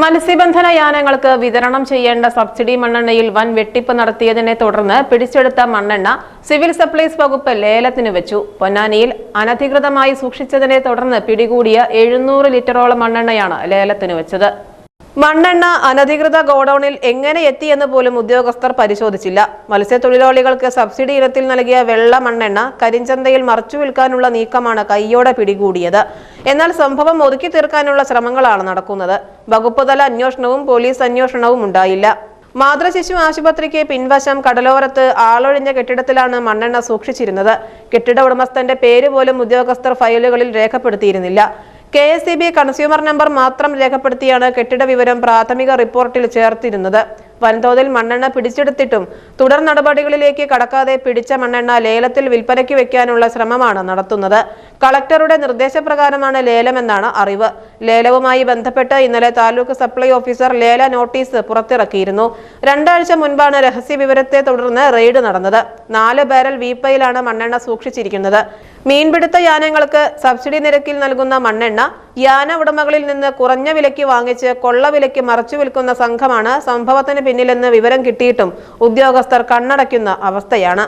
മത്സ്യബന്ധന യാനങ്ങൾക്ക് വിതരണം ചെയ്യേണ്ട സബ്സിഡി മണ്ണെണ്ണയിൽ വൻ വെട്ടിപ്പ് നടത്തിയതിനെ തുടർന്ന് പിടിച്ചെടുത്ത മണ്ണെണ്ണ സിവിൽ സപ്ലൈസ് വകുപ്പ് ലേലത്തിന് വെച്ചു. പൊന്നാനിയിൽ അനധികൃതമായി സൂക്ഷിച്ചതിനെ തുടർന്ന് പിടികൂടിയ എഴുന്നൂറ് ലിറ്ററോളം മണ്ണെണ്ണയാണ് ലേലത്തിന് വെച്ചത്. മണ്ണെണ്ണ അനധികൃത ഗോഡൌണിൽ എങ്ങനെ എത്തിയെന്ന് പോലും ഉദ്യോഗസ്ഥർ പരിശോധിച്ചില്ല. മത്സ്യത്തൊഴിലാളികൾക്ക് സബ്സിഡി ഇനത്തിൽ നൽകിയ വെള്ള മണ്ണെണ്ണ കരിഞ്ചന്തയിൽ മറച്ചു വിൽക്കാനുള്ള നീക്കമാണ് കൈയോടെ പിടികൂടിയത്. എന്നാൽ സംഭവം ഒതുക്കി തീർക്കാനുള്ള ശ്രമങ്ങളാണ് നടക്കുന്നത്. വകുപ്പുതല അന്വേഷണവും പോലീസ് അന്വേഷണവും ഉണ്ടായില്ല. മാതൃശിശു ആശുപത്രിക്ക് പിൻവശം കടലോരത്ത് ആളൊഴിഞ്ഞ കെട്ടിടത്തിലാണ് മണ്ണെണ്ണ സൂക്ഷിച്ചിരുന്നത്. കെട്ടിട ഉടമസ്ഥന്റെ പേര് പോലും ഉദ്യോഗസ്ഥർ ഫയലുകളിൽ രേഖപ്പെടുത്തിയിരുന്നില്ല. K S E B consumer number മാത്രം രേഖപ്പെടുത്തിയാണ് കെട്ടിട വിവരം പ്രാഥമിക റിപ്പോർട്ടിൽ ചേർത്തിരുന്നത്. വൻതോതിൽ മണ്ണെണ്ണ പിടിച്ചെടുത്തിട്ടും തുടർ നടപടികളിലേക്ക് കടക്കാതെ പിടിച്ച മണ്ണെണ്ണ ലേലത്തിൽ വിൽപ്പനയ്ക്ക് വെക്കാനുള്ള ശ്രമമാണ് നടത്തുന്നത്. കളക്ടറുടെ നിർദ്ദേശപ്രകാരമാണ് ലേലമെന്നാണ് അറിവ്. ലേലവുമായി ബന്ധപ്പെട്ട് ഇന്നലെ താലൂക്ക് സപ്ലൈ ഓഫീസർ ലേല നോട്ടീസ് പുറത്തിറക്കിയിരുന്നു. രണ്ടാഴ്ച മുൻപാണ് രഹസ്യ വിവരത്തെ തുടർന്ന് റെയ്ഡ് നടന്നത്. നാല് ബാരൽ വീപ്പയിലാണ് മണ്ണെണ്ണ സൂക്ഷിച്ചിരിക്കുന്നത്. മീൻപിടുത്ത യാനങ്ങൾക്ക് സബ്സിഡി നിരക്കിൽ നൽകുന്ന മണ്ണെണ്ണ യാന ഉടമകളിൽ നിന്ന് കുറഞ്ഞ വിലയ്ക്ക് വാങ്ങിച്ച് കൊള്ള വിലയ്ക്ക് മറച്ചു വിൽക്കുന്ന സംഘമാണ് സംഭവത്തിന് പിന്നിലെന്ന് വിവരം കിട്ടിയിട്ടും ഉദ്യോഗസ്ഥർ കണ്ണടയ്ക്കുന്ന അവസ്ഥയാണ്.